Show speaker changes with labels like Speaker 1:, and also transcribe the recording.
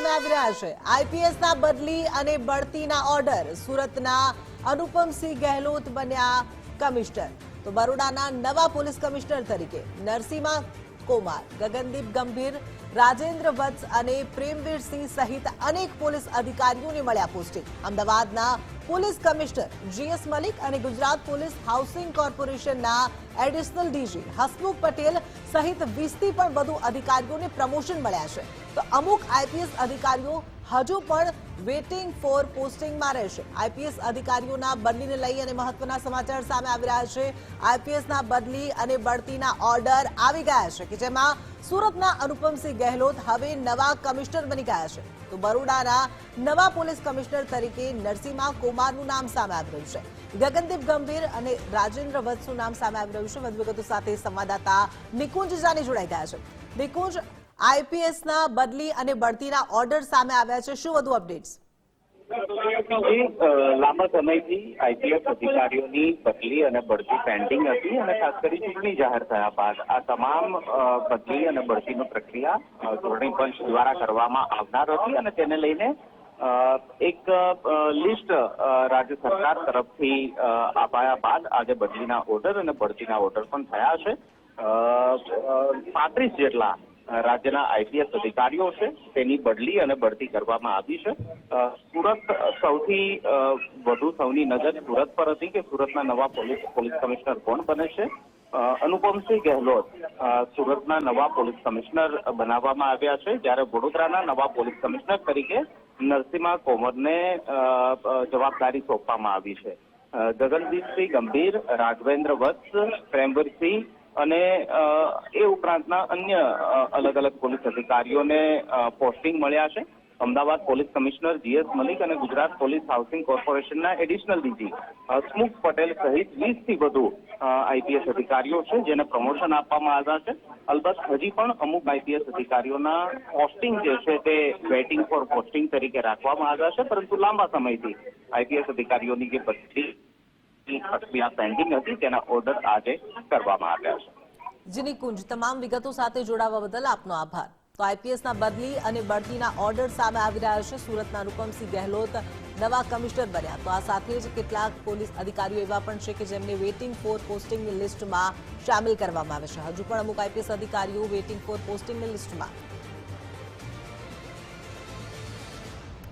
Speaker 1: સામે આવી રહ્યા છે. આઈપીએસના બદલી અને બઢતીના ઓર્ડર સુરતના અનુપમસિંહ ગહેલોત બન્યા કમિશનર. તો બરોડાના નવા પોલીસ કમિશનર તરીકે નરસિંહા કુમાર, ગગનદીપ ગંભીર, રાજેન્દ્ર વત્સ અને પ્રેમવીરસિંહ સહિત અનેક પોલીસ અધિકારીઓને મળ્યા પોસ્ટિંગ. અમદાવાદના પોલીસ કમિશનર જીએસ મલિક અને ગુજરાત પોલીસ હાઉસિંગ કોર્પોરેશનના એડિશનલ ડીજી હસમુખ પટેલ સહિત વીસથી પણ વધુ અધિકારીઓને પ્રમોશન મળ્યા છે. તો અમુક આઈપીએસ અધિકારીઓ હજુ પણ વેટિંગ ફોર પોસ્ટિંગમાં રહેશે. આઈપીએસ અધિકારીઓના બદલીને લઈ અને મહત્વના સમાચાર સામે આવી રહ્યા છે. આઈપીએસના બદલી અને બઢતીના ઓર્ડર આવી ગયા છે કે જેમાં સુરતના અનુપમસિંહ ગહેલોત હવે નવા કમિશનર બની ગયા છે. તો બરોડાના નવા પોલીસ કમિશનર તરીકે નરસિંહા કુમારનું નામ સામે આવી રહ્યું છે. ગગનદીપ ગંભીર અને રાજેન્દ્ર વત્સનું નામ સામે આવી રહ્યું છે. વધુ વિગતો સાથે સંવાદદાતા નિકુંજ જાની જોડાઈ ગયા છે. નિકુંજ આઈપીએસના બદલી અને બઢતીના ઓર્ડર સામે આવ્યા છે. શું વધુ અપડેટ્સ?
Speaker 2: લાંબા સમયથી આઈપીએસ અધિકારીઓની બદલી અને બઢતી પેન્ડિંગ હતી અને ખાસ કરી ચૂંટણી જાહેર થયા બાદ આ તમામ બદલી અને બઢતીની પ્રક્રિયા ચૂંટણી પંચ દ્વારા કરવામાં આવનાર હતી અને તેને લઈને એક લિસ્ટ રાજ્ય સરકાર તરફથી અપાયા બાદ આજે બદલીના ઓર્ડર અને બઢતીના ઓર્ડર પણ થયા છે. પાંત્રીસ જેટલા રાજ્યના આઈપીએસ અધિકારીઓ છે, તેની બદલી અને બઢતી કરવામાં આવી છે. સુરત સૌથી વધુ સૌની નજર સુરત પર હતી કે સુરતના નવા પોલીસ પોલીસ કમિશનર કોણ બને છે? અનુપમસિંહ ગહેલોત સુરતના નવા પોલીસ કમિશનર બનાવવામાં આવ્યા છે, જ્યારે વડોદરાના નવા પોલીસ કમિશનર તરીકે નરસિંહા કોમરને જવાબદારી સોંપવામાં આવી છે. ગગનદીપસિંહ ગંભીર રાઘવેન્દ્ર વત્સ, પ્રેમવીરસિંહ અને એ ઉપરાંતના અન્ય અલગ અલગ પોલીસ અધિકારીઓને પોસ્ટિંગ મળ્યા છે. Ahmedabad police commissioner GS Malik અને ગુજરાત પોલીસ હાઉસિંગ કોર્પોરેશનના એડિશનલ ડીજી હસમુખ પટેલ સહિત વીસથી વધુ આઈપીએસ અધિકારીઓ છે, જેને પ્રમોશન આપવામાં આવ્યા છે. અલબત્ત હજી પણ અમુક આઈપીએસ અધિકારીઓના પોસ્ટિંગ જે છે તે વેઇટિંગ ફોર પોસ્ટિંગ તરીકે રાખવામાં આવ્યા છે, પરંતુ લાંબા સમયથી આઈપીએસ અધિકારીઓની જે બધી પ્રક્રિયા પેન્ડિંગ હતી તેના ઓર્ડર આજે કરવામાં આવ્યા છે.
Speaker 1: જીની કુંજ, તમામ વિગતો સાથે જોડાવા બદલ આપનો આભાર. તો આઈપીએસના બદલી અને બઢતીના ઓર્ડર સામે આવી રહ્યા છે સુરતના રૂપમસિંહ ગહેલોત, નવા કમિશનર બન્યા. તો આ સાથે જ કેટલાક પોલીસ અધિકારીઓ એવા પણ છે કે જેમને વેઇટિંગ ફોર પોસ્ટિંગની લિસ્ટમાં સામેલ કરવામાં આવે છે. હજુ પણ અમુક આઈપીએસ અધિકારીઓ વેઇટિંગ ફોર પોસ્ટિંગની લિસ્ટમાં